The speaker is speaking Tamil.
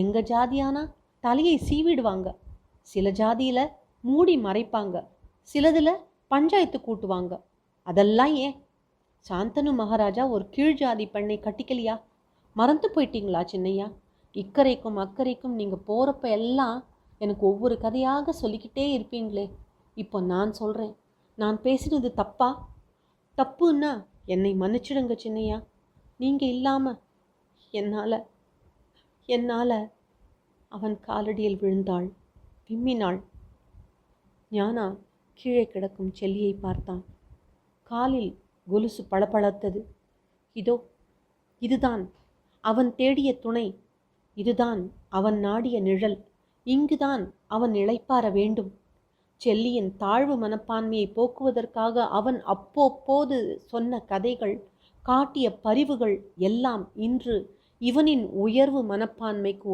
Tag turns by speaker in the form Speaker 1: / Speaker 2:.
Speaker 1: எங்கள் ஜாதியானா தலையை சீவிடுவாங்க. சில ஜாதியில் மூடி மறைப்பாங்க. சிலதில் பஞ்சாயத்து கூட்டுவாங்க. அதெல்லாம் ஏன்? சாந்தனு மகாராஜா ஒரு கீழ் ஜாதி பெண்ணை கட்டிக்கலையா? மறந்து போயிட்டீங்களா சின்னையா? இக்கரைக்கும் அக்கறைக்கும் நீங்கள் போகிறப்ப எல்லாம் எனக்கு ஒவ்வொரு கதையாக சொல்லிக்கிட்டே இருப்பீங்களே. இப்போ நான் சொல்கிறேன் நான் பேசினது தப்பா? தப்புன்னா என்னை மன்னிச்சிடுங்க சின்னையா. நீங்கள் இல்லாமல் என்னால் என்னால்? அவன் காலடியில் விழுந்தாள். விம்மினாள். ஞானா கீழே கிடக்கும் செல்லியை பார்த்தான். காலில் கொலுசு பளபளத்தது. இதோ இதுதான். அவன் தேடிய துணை. இதுதான் அவன் நாடிய நிழல். இங்குதான் அவன் இழைப்பார வேண்டும். செல்லியின் தாழ்வு மனப்பான்மையை போக்குவதற்காக அவன் அப்போப்போது சொன்ன கதைகள் காட்டிய பரிவுகள் எல்லாம் இன்று இவனின் உயர்வு மனப்பான்மைக்கு ஒரு